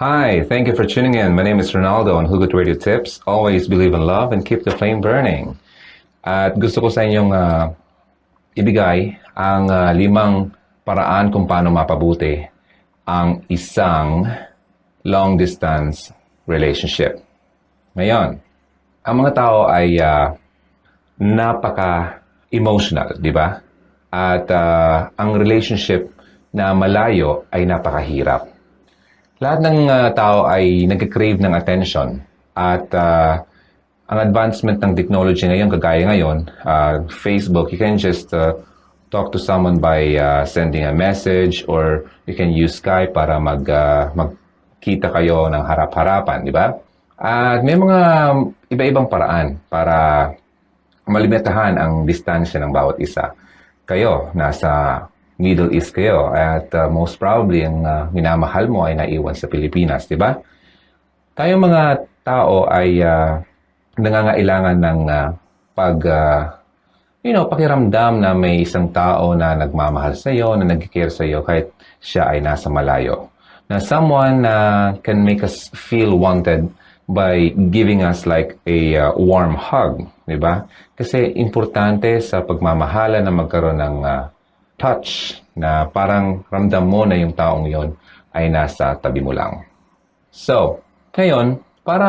Hi, thank you for tuning in. My name is Ronaldo on Hugot Radio Tips. Always believe in love and keep the flame burning. At gusto ko sa inyong ah, ibigay ang ah, limang paraan kung paano mapabuti ang isang long distance relationship. Ngayon, ang mga tao ay ah, napaka-emotional, di ba? At ah, ang relationship na malayo ay napakahirap. Lahat ng ah, tao ay nagka-crave ng attention at ah, ang advancement ng technology ngayon, kagaya ngayon, ah, Facebook, you can just ah, talk to someone by ah, sending a message or you can use Skype para mag, ah, magkita kayo ng harap-harapan, di ba? At may mga iba-ibang paraan para malimitahan ang distansya ng bawat isa. Kayo, nasa Middle East kayo at uh, most probably ang uh, minamahal mo ay naiwan sa Pilipinas, di ba? Tayong mga tao ay uh, nangangailangan ng uh, pag uh, you know, pakiramdam na may isang tao na nagmamahal sa iyo, na nag-care sa iyo kahit siya ay nasa malayo. Na someone na can make us feel wanted by giving us like a uh, warm hug, di ba? Kasi importante sa pagmamahala na magkaroon ng uh, touch na parang ramdam mo na yung taong yon ay nasa tabi mo lang. So, ngayon, para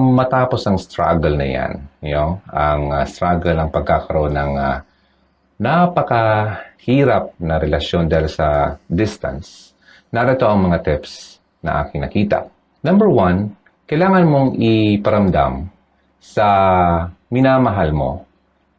matapos ang struggle na yan, you know, ang uh, struggle ng pagkakaroon ng uh, napakahirap na relasyon dahil sa distance, narito ang mga tips na aking nakita. Number one, kailangan mong iparamdam sa minamahal mo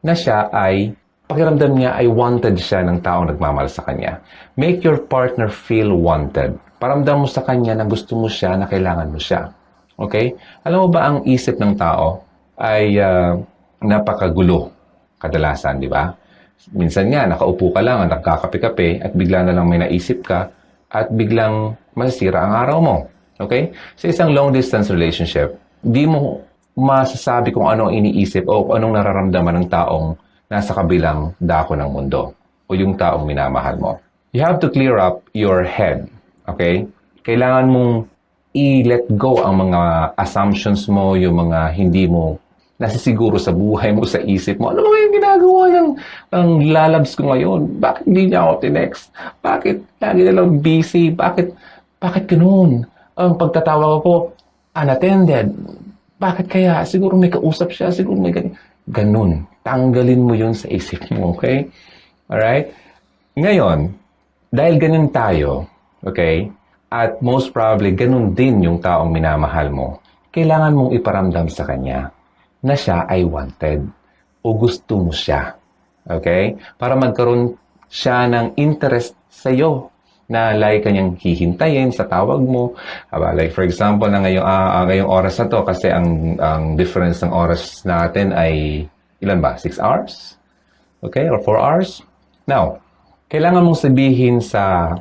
na siya ay pakiramdam niya ay wanted siya ng taong nagmamahal sa kanya. Make your partner feel wanted. Paramdam mo sa kanya na gusto mo siya, na kailangan mo siya. Okay? Alam mo ba ang isip ng tao ay ah, napakagulo kadalasan, di ba? Minsan nga, nakaupo ka lang, nagkakape-kape, at bigla na lang may naisip ka, at biglang masisira ang araw mo. Okay? Sa isang long-distance relationship, di mo masasabi kung ano ang iniisip o anong nararamdaman ng taong nasa kabilang dako ng mundo o yung taong minamahal mo. You have to clear up your head. Okay? Kailangan mong i-let go ang mga assumptions mo, yung mga hindi mo nasisiguro sa buhay mo, sa isip mo. Ano ba yung ginagawa ng, ng lalabs ko ngayon? Bakit hindi niya ako tinext? Bakit lagi na lang busy? Bakit, bakit ganun? Ang pagtatawag ko, unattended. Bakit kaya? Siguro may kausap siya, siguro may ganun. Ganun. Tanggalin mo yun sa isip mo, okay? Alright? Ngayon, dahil ganun tayo, okay, at most probably ganun din yung taong minamahal mo, kailangan mong iparamdam sa kanya na siya ay wanted o gusto mo siya. Okay? Para magkaroon siya ng interest sa iyo na like kanyang hihintayin sa tawag mo. Aba, like for example, na ngayong, ah, ah, ngayong oras na to, kasi ang, ang difference ng oras natin ay, ilan ba? 6 hours? Okay? Or 4 hours? Now, kailangan mong sabihin sa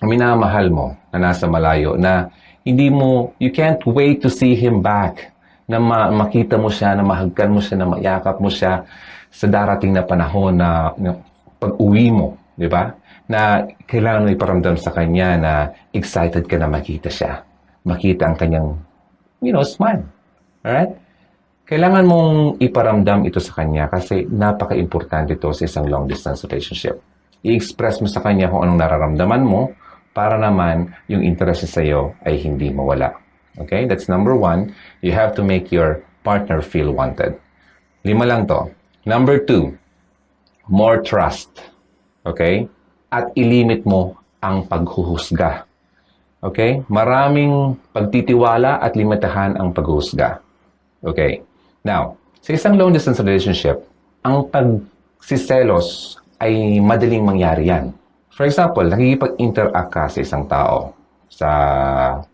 minamahal mo na nasa malayo na hindi mo, you can't wait to see him back na ma- makita mo siya, na mahagkan mo siya, na mayakap mo siya sa darating na panahon na, na pag-uwi mo, di ba? Na kailangan mo iparamdam sa kanya na excited ka na makita siya. Makita ang kanyang, you know, smile. Alright? Kailangan mong iparamdam ito sa kanya kasi napaka-importante ito sa isang long-distance relationship. I-express mo sa kanya kung anong nararamdaman mo para naman yung interest sa iyo ay hindi mawala. Okay? That's number one. You have to make your partner feel wanted. Lima lang to. Number two, more trust. Okay? At ilimit mo ang paghuhusga. Okay? Maraming pagtitiwala at limitahan ang paghuhusga. Okay? Now, sa isang long-distance relationship, ang pagsiselos ay madaling mangyari yan. For example, nakikipag-interact ka sa isang tao sa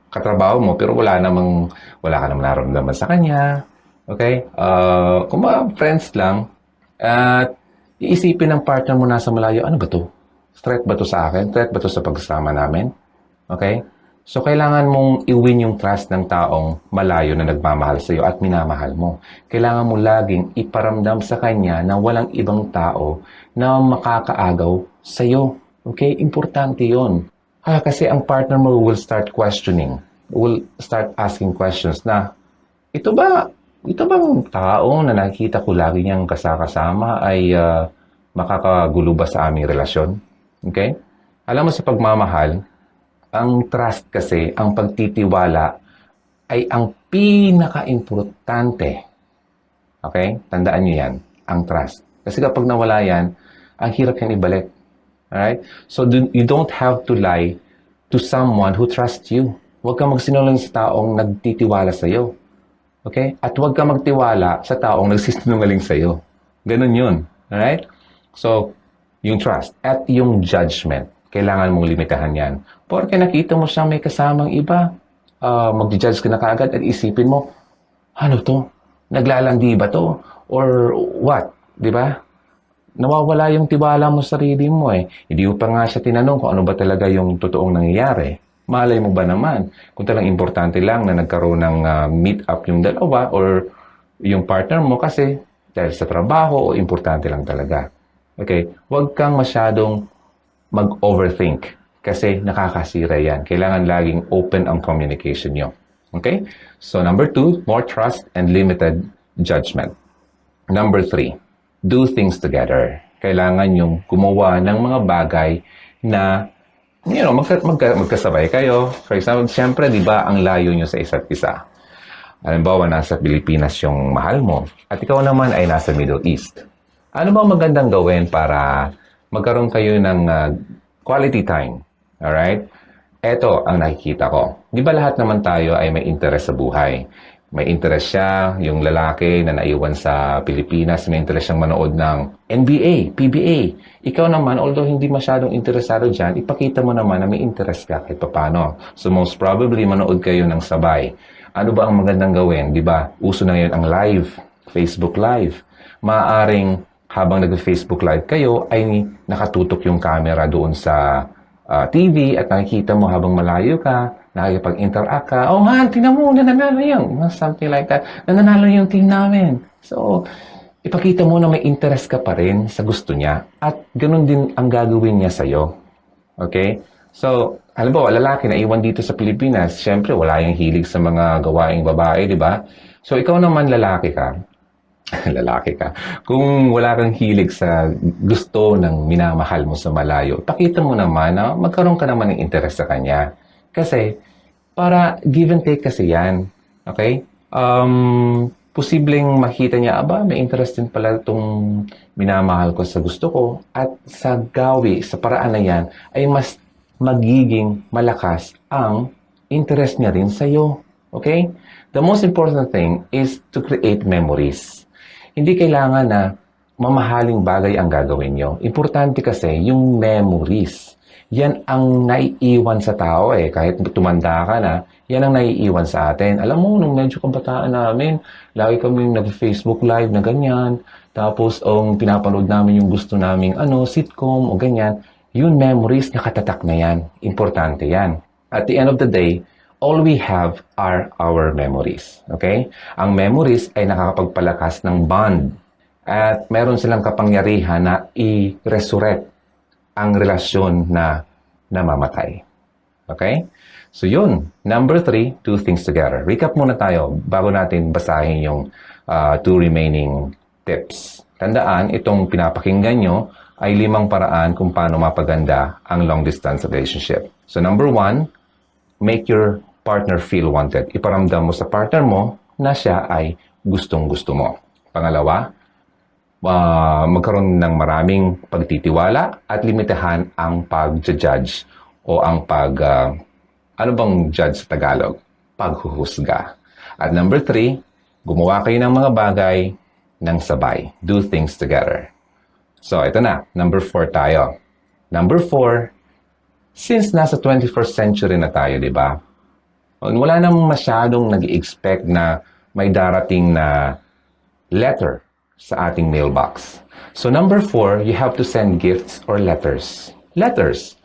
katrabaho mo pero wala namang wala ka namang nararamdaman sa kanya. Okay? Uh, kung mga friends lang at iisipin ng partner mo nasa malayo, ano ba to? Threat ba to sa akin? Threat ba to sa pagsama namin? Okay? So, kailangan mong i-win yung trust ng taong malayo na nagmamahal sa iyo at minamahal mo. Kailangan mo laging iparamdam sa kanya na walang ibang tao na makakaagaw sa iyo. Okay? Importante yon. Ah, kasi ang partner mo will start questioning. will start asking questions na, ito ba, ito bang tao na nakikita ko lagi niyang kasakasama ay ah, makakagulo ba sa aming relasyon? Okay? Alam mo sa pagmamahal, ang trust kasi, ang pagtitiwala ay ang pinaka-importante. Okay? Tandaan niyo yan, ang trust. Kasi kapag nawala yan, ang hirap yan ibalik. Alright? So, do- you don't have to lie to someone who trusts you. Huwag kang magsinungaling sa taong nagtitiwala sa iyo. Okay? At huwag kang magtiwala sa taong nagsisinungaling sa iyo. Ganun yun. Alright? So, yung trust at yung judgment, kailangan mong limitahan yan. Porque nakita mo siyang may kasamang iba, uh, mag-judge ka na kaagad at isipin mo, ano to? Naglalandi ba to? Or what? Di ba? Nawawala yung tiwala mo sa sarili mo eh. Hindi mo pa nga siya tinanong kung ano ba talaga yung totoong nangyayari. Malay mo ba naman kung talagang importante lang na nagkaroon ng ah, meet up yung dalawa or yung partner mo kasi dahil sa trabaho o importante lang talaga. Okay? Huwag kang masyadong mag-overthink kasi nakakasira yan. Kailangan laging open ang communication nyo. Okay? So, number two, more trust and limited judgment. Number three, do things together. Kailangan yung gumawa ng mga bagay na, you know, magka, magka, magkasabay kayo. For example, siyempre, di ba, ang layo nyo sa isa't isa. Halimbawa, nasa Pilipinas yung mahal mo at ikaw naman ay nasa Middle East. Ano ba ang magandang gawin para magkaroon kayo ng ah, quality time? Alright? Ito ang nakikita ko. Di ba lahat naman tayo ay may interest sa buhay? May interest siya, yung lalaki na naiwan sa Pilipinas, may interest siyang manood ng NBA, PBA. Ikaw naman, although hindi masyadong interesado dyan, ipakita mo naman na may interest ka kahit papano. So most probably, manood kayo ng sabay. Ano ba ang magandang gawin? Di ba? Uso na ngayon ang live, Facebook Live. Maaaring habang nag-Facebook Live kayo, ay nakatutok yung camera doon sa ah, TV at nakikita mo habang malayo ka, nakikipag-interact ka, oh han, tingnan mo, nananalo yung, something like that, nananalo yung team namin. So, ipakita mo na may interest ka pa rin sa gusto niya at ganun din ang gagawin niya sa'yo. Okay? So, halimbawa, lalaki na iwan dito sa Pilipinas, syempre wala yung hilig sa mga gawaing babae, di ba? So, ikaw naman lalaki ka, lalaki ka. Kung wala kang hilig sa gusto ng minamahal mo sa malayo, pakita mo naman na magkaroon ka naman ng interest sa kanya. Kasi, para give and take kasi yan. Okay? Um, posibleng makita niya, aba, may interest din pala itong minamahal ko sa gusto ko. At sa gawi, sa paraan na yan, ay mas magiging malakas ang interest niya rin sa'yo. Okay? The most important thing is to create memories. Hindi kailangan na mamahaling bagay ang gagawin nyo. Importante kasi yung memories. Yan ang naiiwan sa tao eh. Kahit tumanda ka na, yan ang naiiwan sa atin. Alam mo, nung medyo kabataan namin, lagi kami nag-Facebook live na ganyan. Tapos, ang pinapanood namin yung gusto naming ano, sitcom o ganyan. Yun, memories, nakatatak na yan. Importante yan. At the end of the day, all we have are our memories. Okay? Ang memories ay nakakapagpalakas ng bond. At meron silang kapangyarihan na i-resurrect ang relasyon na namamatay. Okay? So yun. Number three, do things together. Recap muna tayo bago natin basahin yung uh, two remaining tips. Tandaan, itong pinapakinggan nyo ay limang paraan kung paano mapaganda ang long distance relationship. So number one, make your partner feel wanted. Iparamdam mo sa partner mo na siya ay gustong gusto mo. Pangalawa, uh, magkaroon ng maraming pagtitiwala at limitahan ang pag-judge o ang pag, uh, ano bang judge sa Tagalog? Paghuhusga. At number three, gumawa kayo ng mga bagay ng sabay. Do things together. So, ito na. Number four tayo. Number four, since nasa 21st century na tayo, di ba? Wala namang masyadong nag expect na may darating na letter sa ating mailbox. So number four, you have to send gifts or letters. Letters.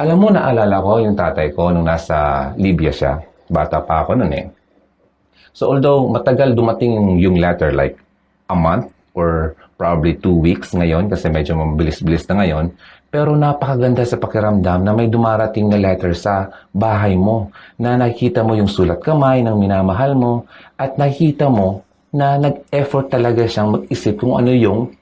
Alam mo, naalala ko yung tatay ko nung nasa Libya siya. Bata pa ako nun eh. So although matagal dumating yung letter like a month or probably two weeks ngayon kasi medyo mabilis-bilis na ngayon. Pero napakaganda sa pakiramdam na may dumarating na letter sa bahay mo na nakikita mo yung sulat kamay ng minamahal mo at nakikita mo na nag-effort talaga siyang mag-isip kung ano yung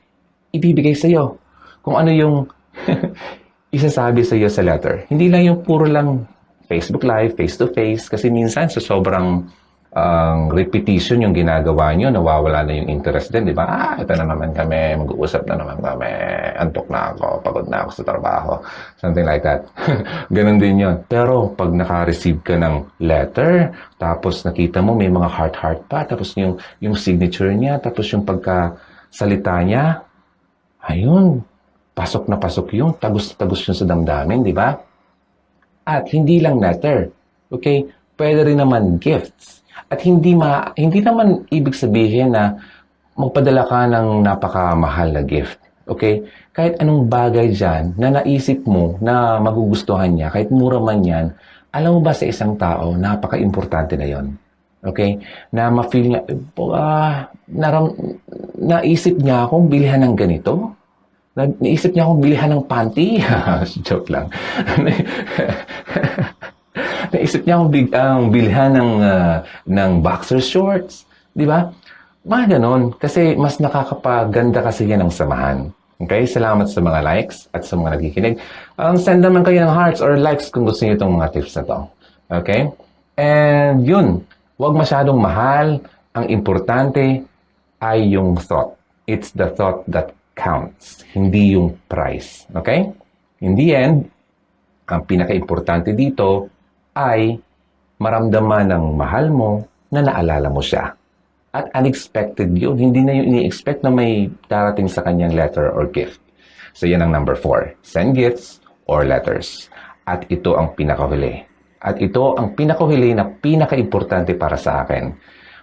ibibigay sa iyo. Kung ano yung isasabi sa iyo sa letter. Hindi lang yung puro lang Facebook Live, face-to-face, kasi minsan sa sobrang ang repetition yung ginagawa nyo, nawawala na yung interest din, di ba? Ah, ito na naman kami, mag-uusap na naman kami, antok na ako, pagod na ako sa trabaho, something like that. Ganon din yun. Pero pag naka-receive ka ng letter, tapos nakita mo may mga heart-heart pa, tapos yung, yung signature niya, tapos yung pagkasalita niya, ayun, pasok na pasok yung tagus na tagus yun sa damdamin, di ba? At hindi lang letter. Okay? Pwede rin naman gifts. At hindi ma hindi naman ibig sabihin na magpadala ka ng napakamahal na gift. Okay? Kahit anong bagay dyan na naisip mo na magugustuhan niya, kahit mura man yan, alam mo ba sa isang tao, napaka-importante na yon. Okay? Na ma-feel niya, ah, naram, naisip niya akong bilihan ng ganito. Na, naisip niya akong bilihan ng panty. Joke lang. Naisip niya akong big, ang bilhan ng, ah, ng boxer shorts. Di ba? Mga ganon. Kasi mas nakakapaganda kasi yan ng samahan. Okay? Salamat sa mga likes at sa mga nagkikinig. Um, send naman kayo ng hearts or likes kung gusto niyo itong mga tips na to. Okay? And yun, huwag masyadong mahal. Ang importante ay yung thought. It's the thought that counts, hindi yung price. Okay? In the end, ang pinaka-importante dito ay maramdaman ng mahal mo na naalala mo siya. At unexpected yun. Hindi na yung ini-expect na may darating sa kanyang letter or gift. So yan ang number four. Send gifts or letters. At ito ang pinakahuli. At ito ang pinakahuli na pinaka-importante para sa akin.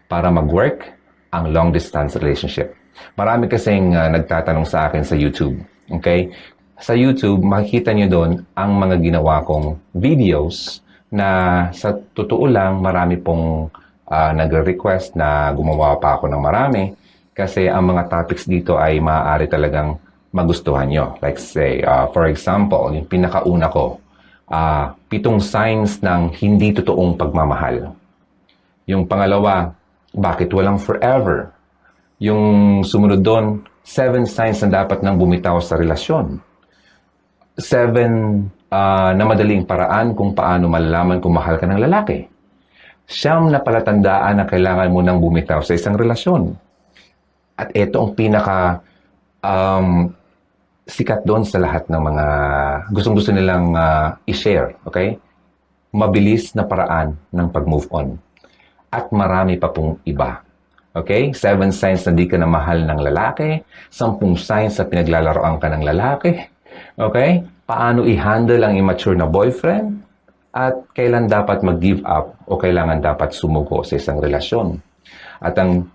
Para mag-work ang long distance relationship. Marami kasing uh, nagtatanong sa akin sa YouTube. Okay? Sa YouTube, makikita nyo doon ang mga ginawa kong videos na sa totoo lang marami pong uh, nagre-request na gumawa pa ako ng marami kasi ang mga topics dito ay maaari talagang magustuhan nyo. Like say, uh, for example, yung pinakauna ko, uh, pitong signs ng hindi totoong pagmamahal. Yung pangalawa, bakit walang forever? Yung sumunod doon, seven signs na dapat nang bumitaw sa relasyon. Seven uh, na madaling paraan kung paano malalaman kung mahal ka ng lalaki. Siyam na palatandaan na kailangan mo nang bumitaw sa isang relasyon. At ito ang pinaka um, sikat doon sa lahat ng mga gustong-gusto nilang uh, i-share. Okay? Mabilis na paraan ng pag-move on. At marami pa pong iba. Okay? Seven signs na di ka na mahal ng lalaki. Sampung signs na pinaglalaroan ka ng lalaki. Okay? Paano i-handle ang immature na boyfriend? At kailan dapat mag-give up o kailangan dapat sumuko sa isang relasyon? At ang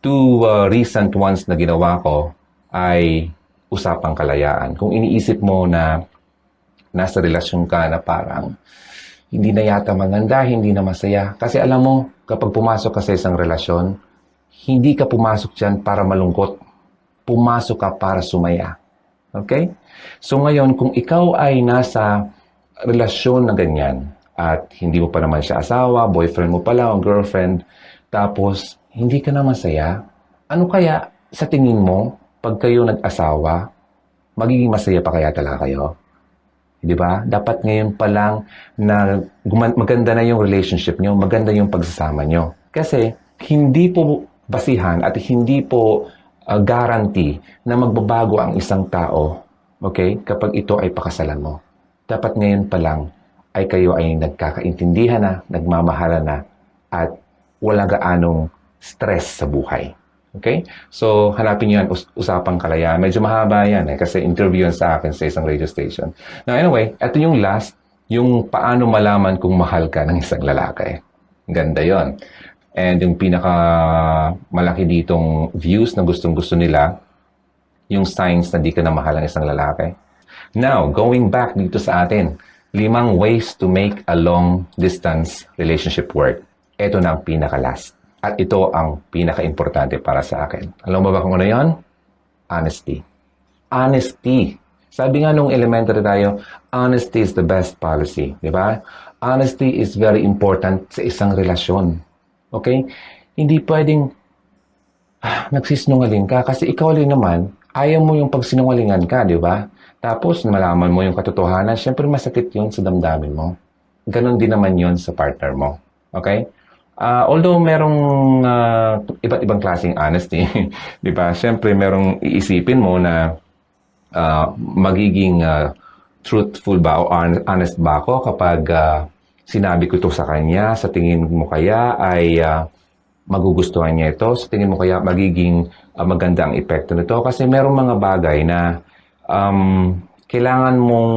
two uh, recent ones na ginawa ko ay usapang kalayaan. Kung iniisip mo na nasa relasyon ka na parang hindi na yata maganda, hindi na masaya. Kasi alam mo, kapag pumasok ka sa isang relasyon, hindi ka pumasok dyan para malungkot. Pumasok ka para sumaya. Okay? So ngayon, kung ikaw ay nasa relasyon na ganyan at hindi mo pa naman siya asawa, boyfriend mo pala o girlfriend, tapos hindi ka na masaya, ano kaya sa tingin mo pag kayo nag-asawa, magiging masaya pa kaya talaga kayo? Di ba? Dapat ngayon pa lang na maganda na yung relationship nyo, maganda yung pagsasama nyo. Kasi hindi po basihan at hindi po uh, guarantee na magbabago ang isang tao, okay, kapag ito ay pakasalan mo. Dapat ngayon pa lang ay kayo ay nagkakaintindihan na, nagmamahala na, at wala gaanong stress sa buhay. Okay? So, hanapin niyo yan, us- usapang kalayaan. Medyo mahaba yan eh, kasi interview yan sa akin sa isang radio station. Now, anyway, ito yung last, yung paano malaman kung mahal ka ng isang lalaki. Ganda yon. And yung pinaka malaki ditong views na gustong gusto nila, yung signs na di ka na mahal ng isang lalaki. Now, going back dito sa atin, limang ways to make a long distance relationship work. Ito na ang pinaka-last. At ito ang pinaka-importante para sa akin. Alam mo ba kung ano yon? Honesty. Honesty. Sabi nga nung elementary tayo, honesty is the best policy, di ba? Honesty is very important sa isang relasyon. Okay? Hindi pwedeng ah, nagsisinungaling ka kasi ikaw rin naman, ayaw mo yung pagsinungalingan ka, di ba? Tapos malaman mo yung katotohanan, syempre masakit yun sa damdamin mo. Ganon din naman yun sa partner mo. Okay? Ah, although merong ah, iba't ibang klaseng honesty, di ba? Syempre merong iisipin mo na ah, magiging ah, truthful ba o hon- honest ba ako kapag ah, sinabi ko ito sa kanya, sa tingin mo kaya ay ah, magugustuhan niya ito, sa tingin mo kaya magiging ah, maganda ang epekto nito kasi merong mga bagay na um, kailangan mong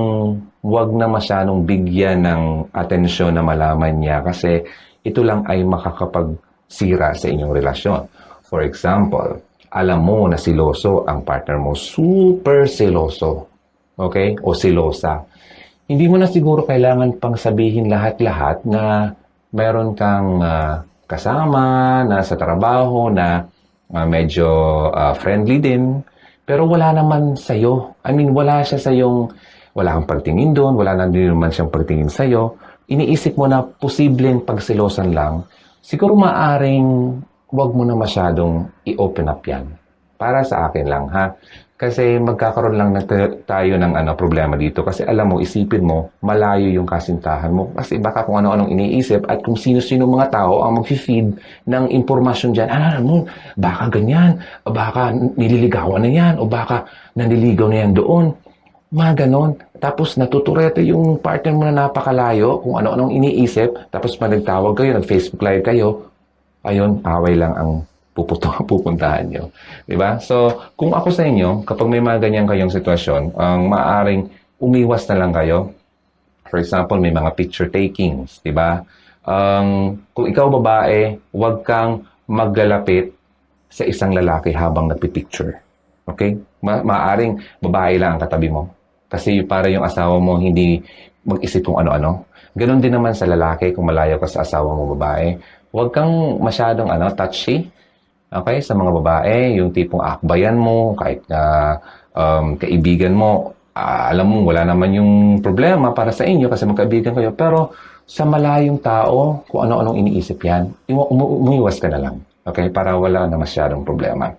wag na masyadong bigyan ng atensyon na malaman niya kasi ito lang ay makakapagsira sa inyong relasyon. For example, alam mo na siloso ang partner mo, super siloso. Okay? O silosa. Hindi mo na siguro kailangan pang sabihin lahat-lahat na meron kang ah, kasama na sa trabaho na ah, medyo ah, friendly din, pero wala naman sa'yo. I mean, wala siya sa yung, wala kang pagtingin doon, wala na din naman siyang pagtingin sa'yo. Iniisip mo na posibleng pagsilosan lang, siguro maaring wag mo na masyadong i-open up yan. Para sa akin lang, ha? Kasi magkakaroon lang tayo ng ano, problema dito. Kasi alam mo, isipin mo, malayo yung kasintahan mo. Kasi baka kung ano-anong iniisip at kung sino-sino mga tao ang mag-feed ng impormasyon dyan. Ah, alam mo, baka ganyan, baka nililigawan na yan, o baka nanliligaw na yan doon. Mga ganon. Tapos natuturete yung partner mo na napakalayo kung ano-anong iniisip. Tapos pag nagtawag kayo, nag-Facebook live kayo, ayun, away lang ang puputo, pupuntahan nyo. Di ba? So, kung ako sa inyo, kapag may mga ganyan kayong sitwasyon, ang maaaring umiwas na lang kayo. For example, may mga picture takings, di ba? Um, kung ikaw babae, huwag kang maglalapit sa isang lalaki habang nagpipicture. Okay? Ma- maaring babae lang ang katabi mo. Kasi para yung asawa mo hindi mag-isip kung ano-ano. Ganon din naman sa lalaki kung malayo ka sa asawa mo babae. Huwag kang masyadong ano, touchy. Okay? Sa mga babae, yung tipong akbayan mo, kahit na um, kaibigan mo, ah, alam mo, wala naman yung problema para sa inyo kasi magkaibigan kayo. Pero sa malayong tao, kung ano-anong iniisip yan, iwa- umu- umiwas ka na lang. Okay? Para wala na masyadong problema.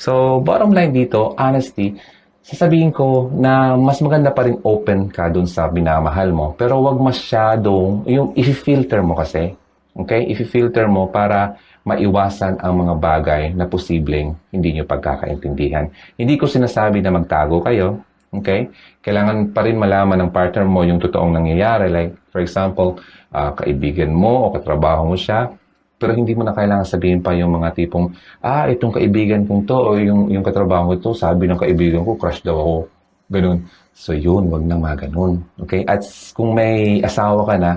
So, bottom line dito, honesty, sasabihin ko na mas maganda pa rin open ka dun sa binamahal mo. Pero wag masyadong, yung i-filter mo kasi. Okay? I-filter mo para maiwasan ang mga bagay na posibleng hindi nyo pagkakaintindihan. Hindi ko sinasabi na magtago kayo. Okay? Kailangan pa rin malaman ng partner mo yung totoong nangyayari. Like, for example, ah, kaibigan mo o katrabaho mo siya, pero hindi mo na kailangan sabihin pa yung mga tipong, ah, itong kaibigan kong to, o yung, yung katrabaho ko to, sabi ng kaibigan ko, crush daw ako. Ganun. So yun, wag nang mga. Okay? At kung may asawa ka na,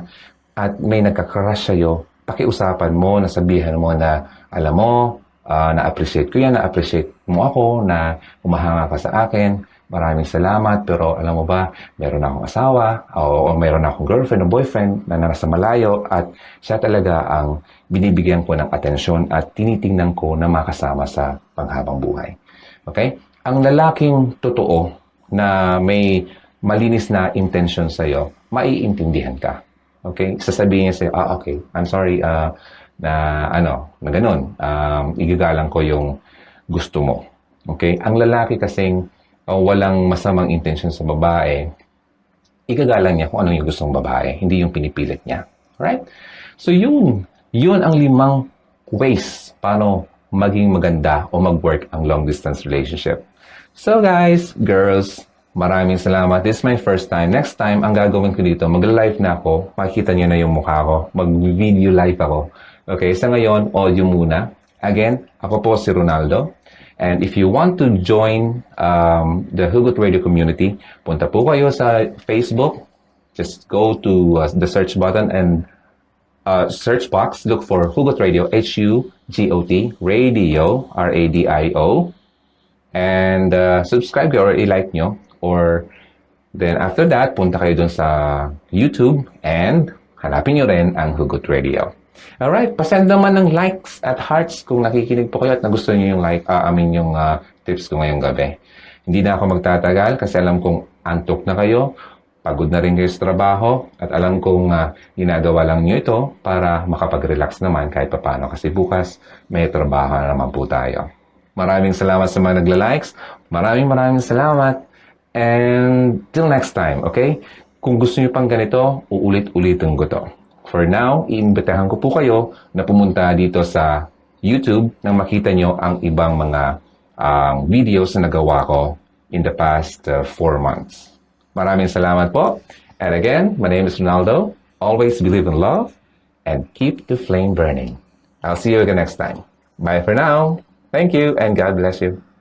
at may nagka-crush sa'yo, pakiusapan mo, nasabihan mo na, alam mo, ah, na-appreciate ko yan, na-appreciate mo ako, na umahanga ka sa akin, maraming salamat, pero alam mo ba, meron akong asawa, o, o meron akong girlfriend o boyfriend na nasa malayo, at siya talaga ang binibigyan ko ng atensyon at tinitingnan ko na makasama sa panghabang buhay. Okay? Ang lalaking totoo na may malinis na intention sa'yo, maiintindihan ka. Okay? Sasabihin niya sa'yo, ah, okay, I'm sorry, ah, na ano, na ganun. Um, igagalang ko yung gusto mo. Okay? Ang lalaki kasing uh, walang masamang intention sa babae, igagalang niya kung ano yung gustong babae, hindi yung pinipilit niya. Right? So yun, yun ang limang ways paano maging maganda o mag-work ang long distance relationship. So guys, girls, maraming salamat. This is my first time. Next time, ang gagawin ko dito, mag-live na ako. Makikita niyo na yung mukha ko. Mag-video live ako. Okay, sa ngayon, audio muna. Again, ako po si Ronaldo. And if you want to join um, the Hugot Radio community, punta po kayo sa Facebook. Just go to uh, the search button and uh, search box, look for Hugot Radio, H-U-G-O-T, Radio, R-A-D-I-O, and uh, subscribe or i-like nyo. Or then after that, punta kayo dun sa YouTube and hanapin nyo rin ang Hugot Radio. Alright, pasend naman ng likes at hearts kung nakikinig po kayo at nagustuhan nyo yung like, ah, I mean yung ah, tips ko ngayong gabi. Hindi na ako magtatagal kasi alam kong antok na kayo, pagod na rin kayo sa trabaho, at alam kong ah, ginagawa lang nyo ito para makapag-relax naman kahit papano kasi bukas may trabaho na naman po tayo. Maraming salamat sa mga nagla-likes. Maraming maraming salamat. And till next time, okay? Kung gusto niyo pang ganito, uulit-ulitin ko to. For now, iimbitahan ko po kayo na pumunta dito sa YouTube nang makita nyo ang ibang mga ang videos na nagawa ko in the past uh, four months. Maraming salamat po. And again, my name is Ronaldo. Always believe in love and keep the flame burning. I'll see you again next time. Bye for now. Thank you and God bless you.